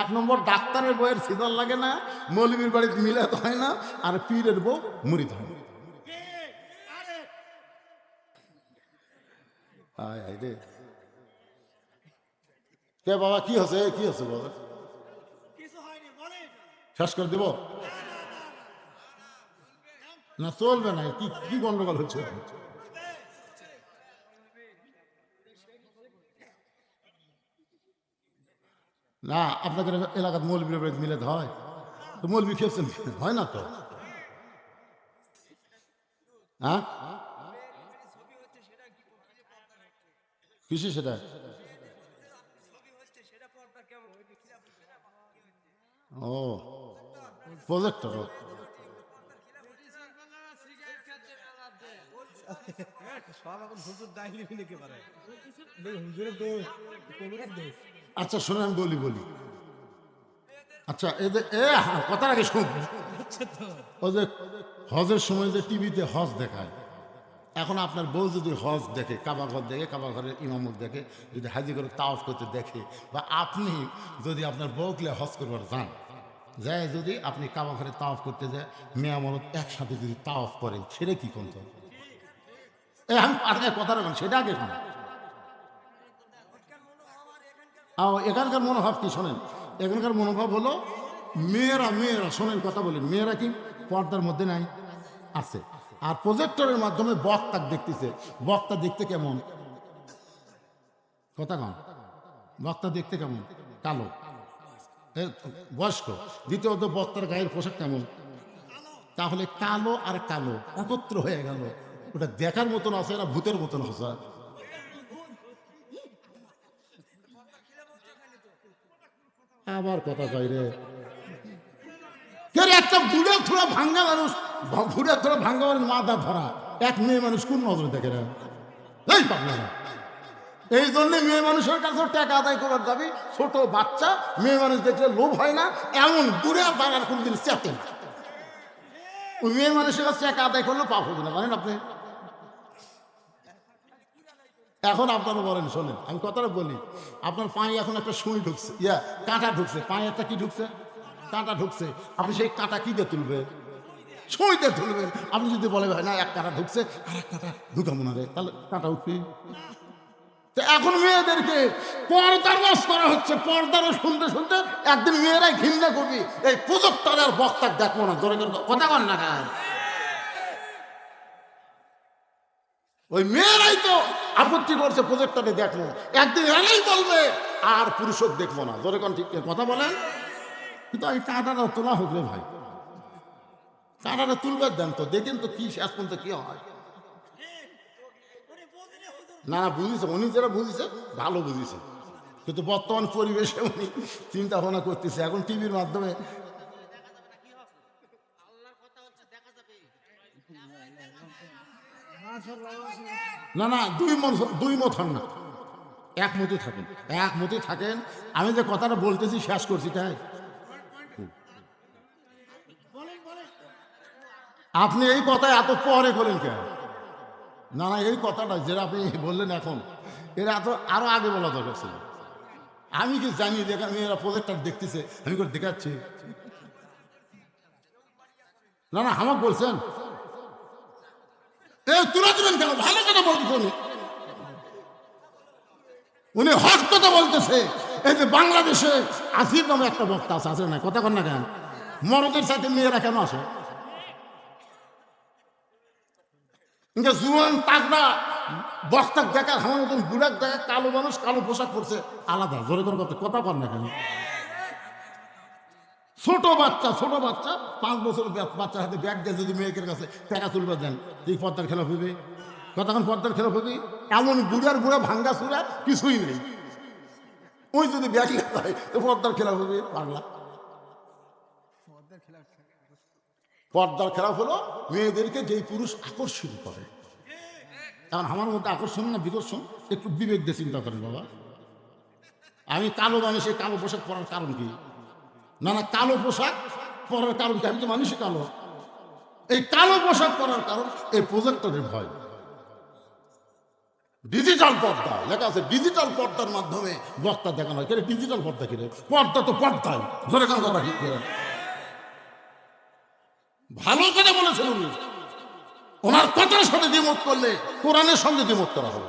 এক নম্বর ডাক্তারের বইয়ের সিজন লাগে না, মৌলবীর বাড়িতে মিলাত হয় না, আর পীরের বউ মুড়িদ হয় না। রে। কে বাবা, কি হচ্ছে কি হচ্ছে বাবা? শেষ করে দিব? না, চলবে না, কি কি গন্ডগোল হচ্ছে? না, আপনাদের এলাকার মৌলবীর মিলে হয়। তো মৌলবি খেয়েছেন হয় না তো। হ্যাঁ? কিসে সেটা? ও, প্রজেক্টর। সব এখন হুজুর পারে আচ্ছা শোনেন আমি বলি বলি। আচ্ছা এদের এ হ্যাঁ, কথার আগে শুন ও যে হজের সময় যে টিভিতে হজ দেখায় এখন আপনার বউ যদি হজ দেখে কাবা ঘর দেখে কাবা ঘরের ইমামত দেখে যদি হাজি করে তাওয়াফ করতে দেখে বা আপনি যদি আপনার বউকে হজ করবার যান যায় যদি আপনি কাবা ঘরে তাওয়াফ করতে যায় মেয়া মরত একসাথে যদি তাওয়াফ করেন ছেড়ে কি করতে আমি আজকে কথা রাখবেন সেটা আগে শোনেন। এখানকার মনোভাব কি শোনেন? এখানকার মনোভাব হলো, মেয়েরা মেয়েরা, শোনেন কথা বলেন মেয়েরা কি পর্দার মধ্যে নাই? আছে। আর প্রজেক্টরের মাধ্যমে বক্তা দেখতেছে। বক্তা দেখতে কেমন? কথা কন। বক্তা দেখতে কেমন? কালো। বয়স্ক। দ্বিতীয়ত, বক্তার গায়ের পোশাক কেমন? তাহলে কালো আর কালো, একত্র হয়ে গেল। ওটা দেখার মতন আছে না ভূতের মতন আছে? আবার কথা কই রে। একটা বুড়ে থোড়া ভাঙ্গা মানুষ, ভ- বুড়ে ভাঙ্গা মানুষ মাথা ভরা। এক মেয়ে মানুষ কোন নজরে দেখে রে? এই পাগলা। না। এই জন্য মেয়ে মানুষের কাছে টাকা আদায় করার দাবি, ছোট বাচ্চা, মেয়ে মানুষ দেখলে লোভ হয় না, এমন দূরে পাড়ার কোনদিন চেতে না ওই মেয়ে মানুষের কাছে টাকা আদায় করলে পাপ হবে না, জানেন আপনি? এখন আপনারা বলেন, শোনেন, আমি কথাটা বলি, আপনার পায়ে এখন একটা সুই ঢুকছে, ইয়া, কাঁটা ঢুকছে, পায়ে একটা কি ঢুকছে? কাঁটা ঢুকছে। আপনি সেই কাঁটা কি দিয়ে তুলবে সুই দিয়ে তুলবেন। আপনি যদি বলে ভাই না, এক কাঁটা ঢুকছে, আর এক কাঁটা ঢুকাবো না রে, তাহলে কাঁটা উঠবে। এখন মেয়েদেরকে পর্দার রস করা হচ্ছে, পর্দার শুনতে শুনতে একদিন মেয়েরাই ঘৃণা করবি, এই প্রযুক্তার আর বক্তার দেখব না, জোরে কথা কর না কার ওই মেয়েরাই তো আপত্তি করছে প্রজেক্টরে দেখব একদিন এরাই বলবে, আর পুরুষক দেখব না। জোরে কোন ঠিক কথা বলেন। কিন্তু এই কাঁটাটা তোলা হোক রে ভাই। কাঁটাটা তুলবে দেন তো, দেখেন তো কি শেষ পর্যন্ত কি হয়। না না, বুঝেছে, উনি যারা বুঝেছে, ভালো বুঝেছে। কিন্তু বর্তমান পরিবেশে উনি চিন্তা ভাবনা করতেছে। এখন টিভির মাধ্যমে না না, দুই মত দুই মত হন না। এক থাকেন, এক মতে থাকেন। আমি যে কথাটা বলতেছি, শেষ করছি, তাই? আপনি এই কথা এত পরে করেন কেন? না না, এই কথাটা যেটা আপনি বললেন এখন, এরা এত, আরও আগে বলা দরকার ছিল। আমি কি জানি, যে এখানে মেয়েরা প্রজেক্টটা দেখতেছে, আমি করে দেখাচ্ছি? না না, আমাকে বলছেন এ, তুলে কেন? ভালো কথা বলতেছে উনি উনি হক কথা বলতেছে। এই যে বাংলাদেশে আসির নামে একটা বক্তা আছে আছে না? কথা কন না কেন? মরদের সাথে মেয়েরা কেন আসে? কিন্তু জুয়ান তাগড়া বক্তাক দেখা আমার মতন বুড়াক দেখা, কালো মানুষ, কালো পোশাক পরছে, আলাদা। জোরে করে কথা কথা কর না কেন? ছোট বাচ্চা ছোট বাচ্চা, পাঁচ বছর বাচ্চার হাতে ব্যাগ দিয়ে যদি মেয়েকের কাছে টাকা তুলবে, দেন। এই পর্দার খেলা হইবে কতক্ষণ পর্দার খেলা হবি? এমন বুড়ার বুড়া, ভাঙ্গা চুরা কিছুই নেই। ওই যদি ব্যাগ তো পর্দার খেলা হবে? বাংলা। পর্দার খেলা হলো মেয়েদেরকে যেই পুরুষ আকর্ষিত করে। কারণ আমার মধ্যে আকর্ষণ না বিকর্ষণ একটু বিবেক দিয়ে চিন্তা করেন, বাবা। আমি কালো মানুষের কালো পোশাক পরার কারণ কি? না না কালো পোশাক পরার কারণ কি? আমি তো মানুষই কালো। এই কালো পোশাক পরার কারণ এই প্রজেক্টরের ভয়। ডিজিটাল পর্দা, লেখা আছে ডিজিটাল পর্দার মাধ্যমে বক্তা দেখানো হয়। কেন ডিজিটাল পর্দা কিরে পর্দা তো পর্দায় ধরে কেন ঠিক করে ভালো করে বলেছেন উনি। ওনার কথার সাথে দ্বিমত করলে কোরআনের সঙ্গে দ্বিমত করা হবে।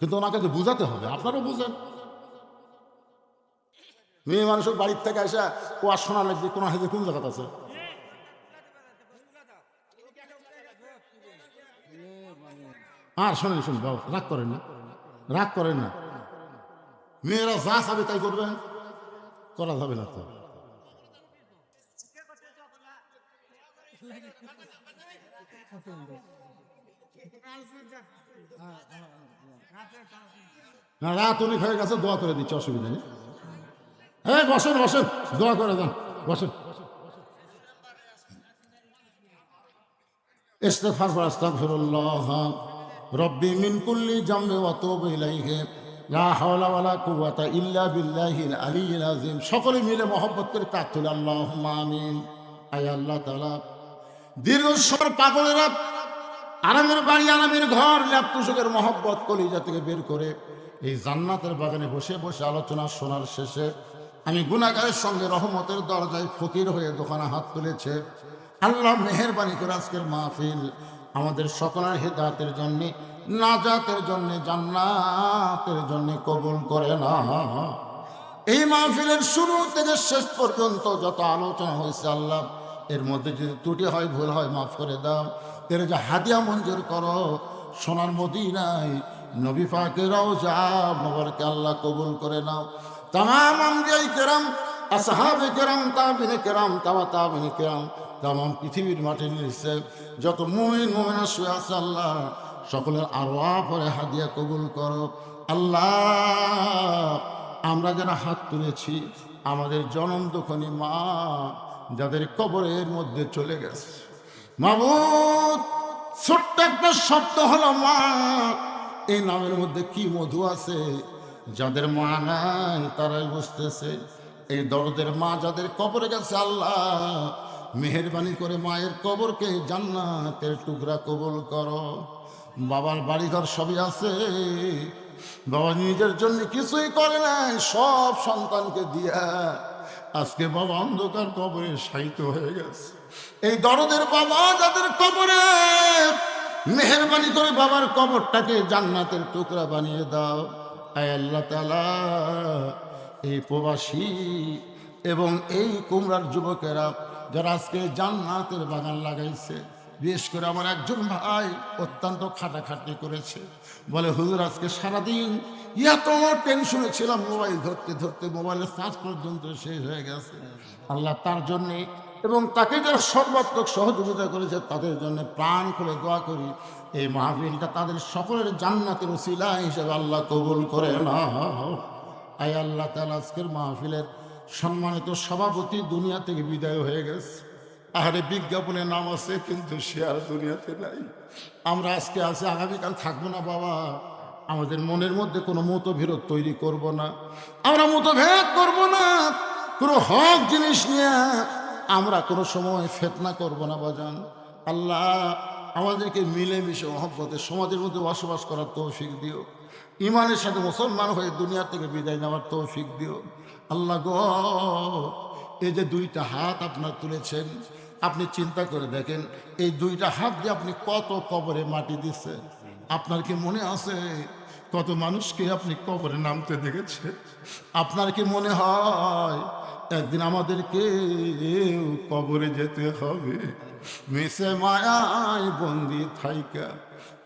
কিন্তু ওনাকে বুঝাতে হবে। আপনারও বুঝেন। মেয়ে মানুষের বাড়ির থেকে আসা ও আর শোনা লাগবে কোন হাতে কোন জায়গাতে আছে? আর শোনেন শুন বাবু, রাগ করেন না, রাগ করেন না। মেয়েরা যা চাবে তাই করবেন করা যাবে না তো। রাত অনেক হয়ে গেছে, দোয়া করে দিচ্ছে, অসুবিধা নেই। হ্যাঁ বসুন, বসেন। দোয়া করে যান বসেন। ইস্তেফার আস্তাগফিরুল্লাহ। রব্বি মিন কুল্লি জামবি ওয়া ইলাইহি। লা হাওলা কুওয়াতা ইল্লা বিল্লাহিল আলিয়্যিল আযীম। সকলে মিলে মহব্বত করে তাক তুলে, আল্লাহুম্মা আমিন। আয় আল্লাহ তাআলা। দীর্ঘ সর পাগলেরা আরামের বাড়ি, আরামের ঘর, ল্যাপ তুষকের মহব্বত কলিজা থেকে বের করে এই জান্নাতের বাগানে বসে বসে আলোচনা শোনার শেষে আমি গুণাগারের সঙ্গে রহমতের দরজায় ফকির হয়ে দোকানে হাত তুলেছে। আল্লাহ মেহরবানি করে আজকের মাহফিল আমাদের সকলের হেদাতের জন্য, নাজাতের জন্য, জান্নাতের জন্য কবুল করে না। এই মাহফিলের শুরু থেকে শেষ পর্যন্ত যত আলোচনা হয়েছে আল্লাহ, এর মধ্যে যদি ত্রুটি হয়, ভুল হয়, মাফ করে দাও। এর যে হাদিয়া মঞ্জুর করো, সোনার মদিনায় নবী ফাকেরাও যা মোবারকে আল্লাহ কবুল করে নাও। তাম আমরিয়াই কেরাম, আসহাবে কেরাম, তাবিনে কেরাম তামা তাবিনে কেরাম তাম পৃথিবীর মাঠে নিয়েছে যত মুমিন, মুমিনা আছে আল্লাহ, সকলের আরোয়া পরে হাদিয়া কবুল করো। আল্লাহ, আমরা যারা হাত তুলেছি, আমাদের জনম দখনি মা, যাদের কবরের মধ্যে চলে গেছে। মাবুদ, ছোট্ট একটা শব্দ হলো মা, এই নামের মধ্যে কি মধু আছে? যাদের মা নাই, তারাই বুঝতেছে, এই দরদের মা যাদের কবরে গেছে আল্লাহ, মেহরবানি করে মায়ের কবরকে জান্নাতের টুকরা কবুল করো। বাবার বাড়িঘর সবই আছে, বাবা নিজের জন্য কিছুই করে নাই, সব সন্তানকে দিয়া আজকে বাবা অন্ধকার কবরে শায়িত হয়ে গেছে। এই দরদের বাবা যাদের কবরে, মেহরবানি করে বাবার কবরটাকে জান্নাতের টুকরা বানিয়ে দাও। আল্লাহ তালা এই প্রবাসী এবং এই কুমড়ার যুবকেরা যারা আজকে জান্নাতের বাগান লাগাইছে, বিশেষ করে আমার একজন ভাই অত্যন্ত খাটাখাটি করেছে। বলে, হুজুর, আজকে সারাদিন এত টেনশনে ছিলাম মোবাইল ধরতে ধরতে মোবাইলের চার্জ পর্যন্ত শেষ হয়ে গেছে। আল্লাহ তার জন্যে এবং তাকে যারা সর্বাত্মক সহযোগিতা করেছে, তাদের জন্য প্রাণ খুলে দোয়া করি। এই মাহফিলটা তাদের সকলের জান্নাতের ওসিলা হিসেবে আল্লাহ কবুল করে না আয় আল্লাহ তালা আজকের মাহফিলের সম্মানিত সভাপতি দুনিয়া থেকে বিদায় হয়ে গেছে। আরে বিজ্ঞাপনে নাম আছে, কিন্তু সে আর দুনিয়াতে নাই। আমরা আজকে আছি, আগামীকাল থাকব না বাবা। আমাদের মনের মধ্যে কোনো মতবিরোধ তৈরি করব না। আমরা মতভেদ করব না। কোনো হক জিনিস নিয়ে আমরা কোনো সময় ফেতনা করব না, বাজান। আল্লাহ আমাদেরকে মিলেমিশে মহব্বতে সমাজের মধ্যে বসবাস করার তৌফিক দিও। ইমানের সাথে মুসলমান হয়ে দুনিয়া থেকে বিদায় নেওয়ার তৌফিক দিও। আল্লাহ গ, এই যে দুইটা হাত আপনার তুলেছেন, আপনি চিন্তা করে দেখেন, এই দুইটা হাত দিয়ে আপনি কত কবরে মাটি দিচ্ছেন আপনার কি মনে আছে কত মানুষকে আপনি কবরে নামতে দেখেছেন আপনার কি মনে হয় একদিন আমাদেরকে কবরে যেতে হবে? মিশে মায়ায় বন্দি থাইকা।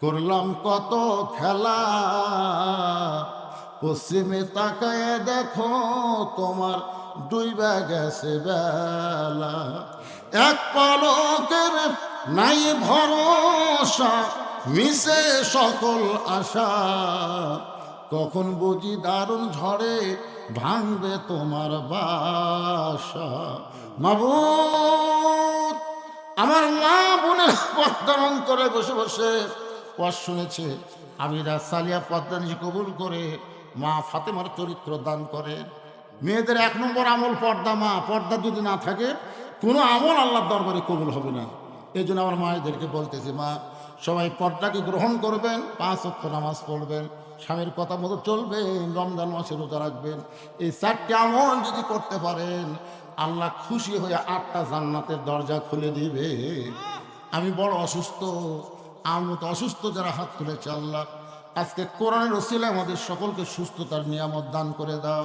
করলাম কত খেলা। পশ্চিমে তাকায় দেখো, তোমার ডুইবা গেছে বেলা। এক পলকের নাই ভরসা, মিশে সকল আশা। কখন বুঝি দারুণ ঝড়ে ভাঙবে তোমার বাসা। মাবুদ আমার মা বোনের পদ্মার অন্তরে বসে বসে ওয়াজ শুনেছে। আমিরা সালিয়া নিজে কবুল করে মা ফাতেমার চরিত্র দান করে। মেয়েদের এক নম্বর আমল পর্দা মা, পর্দা যদি না থাকে, কোনো আমল আল্লাহর দরবারে কবুল হবে না। এই জন্য আমার মায়েদেরকে বলতেছি, মা, সবাই পর্দাকে গ্রহণ করবেন, পাঁচ অক্ষ নামাজ পড়বেন, স্বামীর কথা মতো চলবেন, রমজান মাসে রোজা রাখবেন। এই চারটি আমল যদি করতে পারেন আল্লাহ খুশি হয়ে আটটা জান্নাতের দরজা খুলে দিবে। আমি বড় অসুস্থ, আমার মতো অসুস্থ যারা হাত তুলেছে আল্লাহ। আজকে কোরআনের ওসিলে আমাদের সকলকে সুস্থতার নিয়ামত দান করে দাও।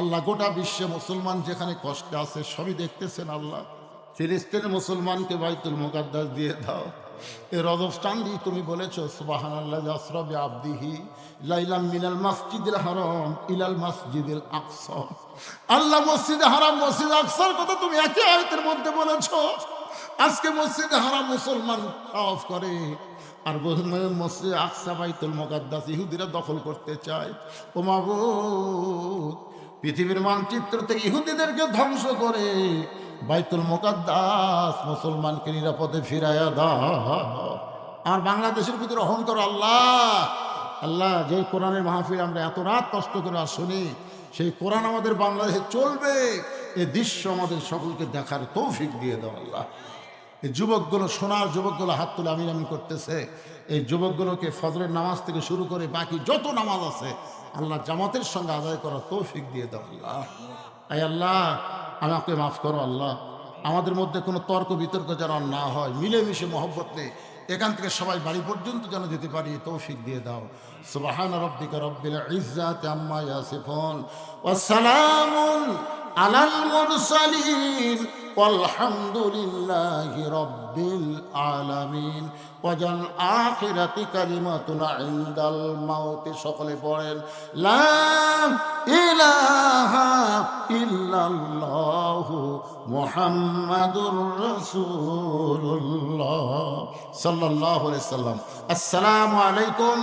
আল্লাহ গোটা বিশ্বে মুসলমান যেখানে কষ্টে আছে সবই দেখতেছেন আল্লাহ। ফিলিস্তিনের মুসলমানকে বাইতুল মোকাদ্দাস দিয়ে দাও। এ রজব চান্দি তুমি বলেছ সুবাহান ইলাল আল্লাহ মসজিদে কথা তুমি বলেছ। আজকে হারাম মুসলমান করে। আর মসজিদ ইহুদিরা দখল করতে চায়। ও মাবুদ পৃথিবীর মানচিত্র থেকে ইহুদিদেরকে ধ্বংস করে। বাইতুল মোকাদ্দাস, মুসলমানকে নিরাপদে ফিরাইয়া দাও। আর বাংলাদেশের ভিতরে অহং করো আল্লাহ। আল্লাহ, যে কোরআনের মাহফিল আমরা এত রাত কষ্ট করে আর শুনি, সেই কোরআন আমাদের বাংলাদেশে চলবে। এই দৃশ্য আমাদের সকলকে দেখার তৌফিক দিয়ে দাও আল্লাহ। এই যুবকগুলো, সোনার যুবকগুলো হাত তুলে আমিন আমিন করতেছে। এই যুবকগুলোকে ফজরের নামাজ থেকে শুরু করে বাকি যত নামাজ আছে, আল্লাহ জামাতের সঙ্গে আদায় করার তৌফিক দিয়ে দাও আল্লাহ। আই আল্লাহ আমাকে মাফ করো আল্লাহ। আমাদের মধ্যে কোনো তর্ক বিতর্ক যেন না হয়, মিলেমিশে মহব্বত নেই, এখান থেকে সবাই বাড়ি পর্যন্ত যেন যেতে পারি তৌফিক দিয়ে দাও। সুবাহান রব্বিকা রব্বিল ইজ্জাত আম্মা ইয়াসিফুন। ওয়া সালামুন আলাল মুরসালিন আলহামদুলিল্লাহি রব্বিল আলামিন। ওয়াজাল আখিরাতি কালিমাতুন ইনদাল মাউতি, সকলে পড়েন, লা ইলাহা ইল্লাল্লাহ মুহাম্মাদুর রাসূলুল্লাহ সাল্লাল্লাহু আলাইহি সাল্লাম আসসালামু আলাইকুম।